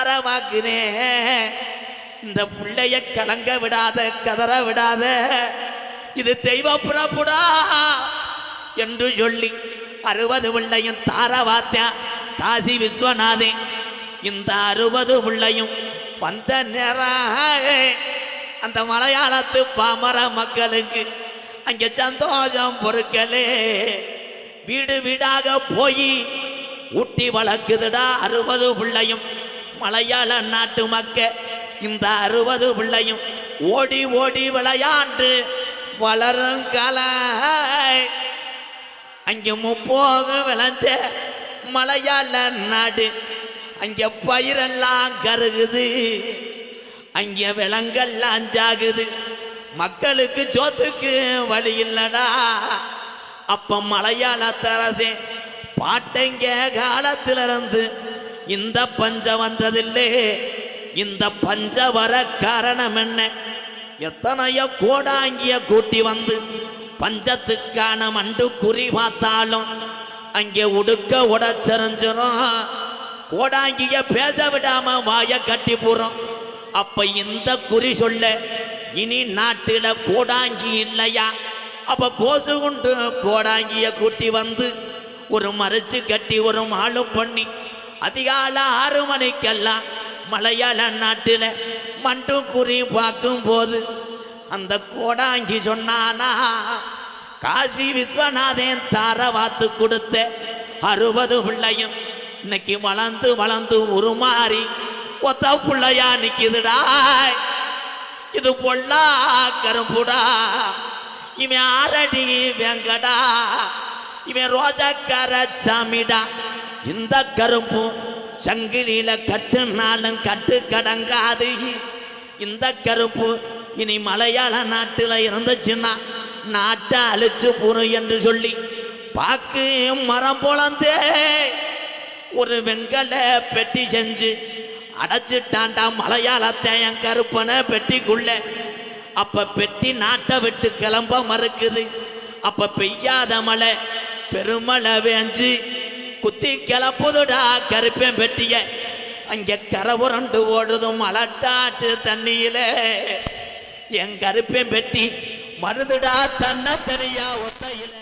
தாரவாக்குனேன் இந்த பிள்ளைய கலங்க விடாத கதற விடாத. இது தெய்வ புறப்புடா என்று சொல்லி அறுபது பிள்ளையும் தாரவாத்தேன் காசி விஸ்வநாதன் இந்த அறுபது பிள்ளையும் வந்த நேரம் அந்த மலையாளத்து பாமர மக்களுக்கு அங்கே சந்தோஷம் பொறுக்கலே. வீடு வீடாக போய் ஊட்டி வளர்க்குதுடா அறுபது பிள்ளையும் மலையாள நாட்டு மக்க இந்த அறுபது பிள்ளையும் ஓடி ஓடி விளையாண்டு வளரும் கலாய் அங்கே முப்போக விளைஞ்ச மலையாள நாடு அங்கே பயிரெல்லாம் கருகுது. அங்கே விலங்கெல்லாம் ஜாகுது. மக்களுக்கு சோத்துக்கு வழி இல்லடா. அப்போ மலையாள தரசே பாட்டைங்க காலத்திலிருந்து இந்த பஞ்சம் வந்ததில்லே. இந்த பஞ்ச வர காரணம் என்ன? எத்தனையோ கோடாங்கிய கூட்டி வந்து பஞ்சத்துக்கான மண்டு குறி பார்த்தாலும் அங்கே உடுக்க உடச்சரிஞ்சிரும் கோடாங்கிய பேச விடாம வாய கட்டி போறோம். அப்ப இந்த குறி சொல்ல இனி நாட்டில கோடாங்கி இல்லையா? அப்ப கோசு கொண்டு கோடாங்கிய கூட்டி வந்து ஒரு மறைச்சு கட்டி ஒரு மாலும் பண்ணி அதிகால ஆறு மணிக்கெல்லாம் மலையாள நாட்டில் மண்டு குறி பார்க்கும் போது அந்த கோடாங்கி சொன்னானா காசி விஸ்வநாதன் தார வாத்து கொடுத்த அறுபது பிள்ளையும் இன்னைக்கு வளர்ந்து வளர்ந்து உருமாறி ஒத்த பிள்ளையா நிற்கிதுடா இது பொல்லா கரும்புடா. இவன் ஆரடி வெங்கடா. இவன் ரோஜாக்கார சாமிடா. இந்த கருப்பு சங்கிலியில கட்டுனாலும் கட்டு கடங்காது. இந்த கருப்பு இனி மலையாள நாட்டில் இருந்துச்சுன்னா நாட்டை அழிச்சு போறோம் என்று சொல்லி பாக்கு மரம் பொழந்தே. ஒரு வெங்கல பெட்டி செஞ்சு அடைச்சிட்டாண்டா மலையாளத்தை என் கருப்பனை பெட்டிக்குள்ள. அப்ப பெட்டி நாட்டை விட்டு கிளம்ப மறுக்குது. அப்ப பெய்யாத மழை பெருமழை வேஞ்சு குத்தி கிளப்புதுடா கருப்பேன் பெட்டிய. அங்க கரவுரண்டு ஓடுதும் அலட்டாட்டு தண்ணியில. என் கருப்பேன் பெட்டி மருதுடா தன்ன தெரியா ஒத்தையில.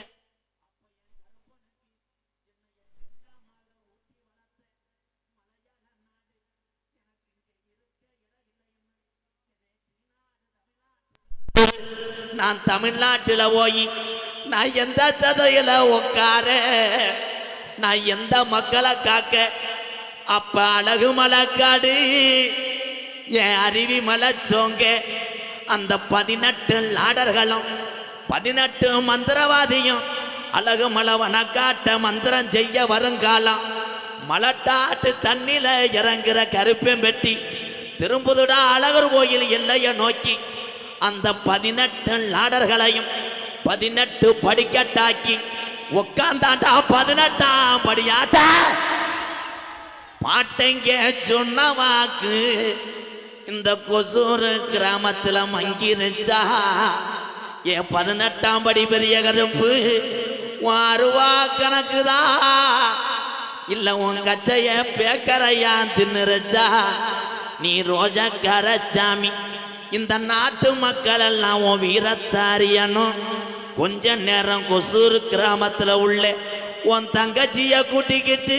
நான் தமிழ்நாட்டில் போய் நான் எந்த ததையில உட்கார நான் எந்த மக்களை காக்க? அப்ப அழகு மலைக்காடு என் அருவி மலை சோங்க. அந்த பதினெட்டு லாடர்களும் பதினெட்டு மந்திரவாதியும் அழகு மலை காட்ட மந்திரம் செய்ய வருங்காலம். மலட்டாட்டு தண்ணில இறங்குற கருப்பேன் வெட்டி திரும்புதுடா அழகர் கோயில் எல்லைய நோக்கி. அந்த பதினெட்டு லாடர்களையும் பதினெட்டு படிக்கட்டாக்கி உக்காந்தாண்டா பதினெட்டாம் படியாட்ட. பாட்டைங்க சொன்ன வாக்கு? இந்த கொசூர் கிராமத்துல மங்கிருச்சா? என் பதினெட்டாம் படி பெரிய கருப்பு வாருவா கணக்குதா? இல்ல உன் கச்சைய பேக்கரையா தின்னுருச்சா? நீ ரோஜக்கார சாமி இந்த நாட்டு மக்கள் எல்லாம் உன் வீரத்தாரியனும் கொஞ்ச நேரம் கொசூர் கிராமத்தில் உள்ள உன் தங்கச்சிய கூட்டிக்கிட்டு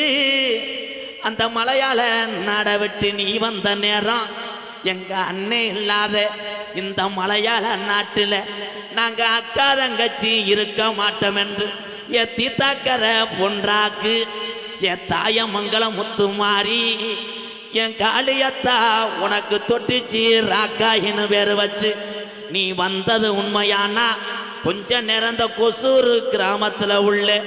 அந்த மலையால நாட விட்டு நீ வந்த நேரம் எங்க அண்ணே இல்லாத இந்த மலையாள நாட்டில் நாங்க அக்கா தங்கச்சி இருக்க மாட்டோம் என்று என் தீத்தாக்கர பொன்றாக்கு என் தாயமங்கலம் முத்து மாறி என் காளியத்தா உனக்கு தொட்டுச்சு ராக்காயின்னு பேர் வச்சு நீ வந்தது உண்மையானா? கொஞ்ச நேரம் இந்த கொசூர் கிராமத்தில் உள்ள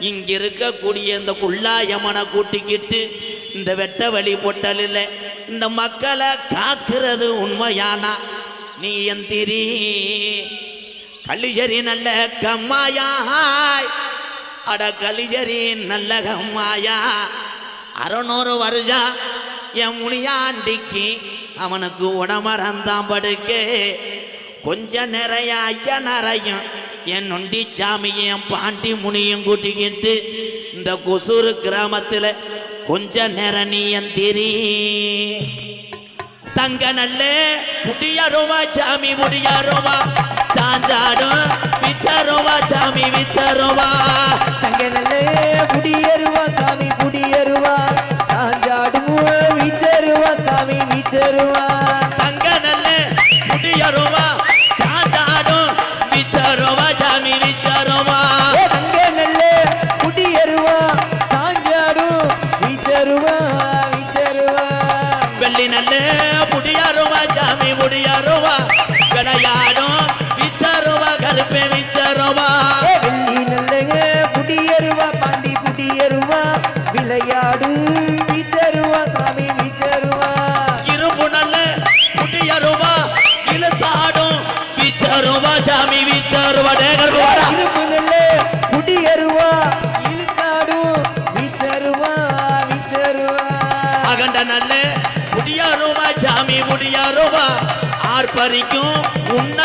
இங்க இருக்கக்கூடிய இந்த குள்ளாயமனை கூட்டிக்கிட்டு இந்த வெட்ட வழி பொட்டலில் இந்த மக்களை காக்கிறது உண்மையானா? நீ எந்திரி கலிஜரி நல்ல கம்மாயாய். அட கலிஜரி நல்ல கம்மாயா. அறநூறு வருஷம் என் முனியாண்டிக்கு அவனுக்கு உடமரந்தான் படுக்கே. கொஞ்ச நிறைய ஐயா நிறையும் என் நொண்டி சாமியும் பாண்டி முனியும் கூட்டிக்கிட்டு இந்த கொசூர் கிராமத்தில் கொஞ்ச நேரம் நீ எந்திரி தங்க நல்ல முடியாரோவா சாமி முடியாருவா சாஞ்சாடும் விச்சாரோவா சாமி விச்சாருவா முடியாரோவா சாமி முடியாரோவா. விளையாடும் விச்சாரோவா கருப்பே விச்சாரோவா. குடியருவா பாண்டி குடியருவா விளையாடு வீச்சருவா சாமி வீச்சருவா. இரும்பு நல்ல முடியாரோவா இழுத்தாடும் விச்சாரோவா சாமி விச்சாரோவா. டேகர் முடியாரோவா? ஆர்ப்பரிக்கும் உன்ன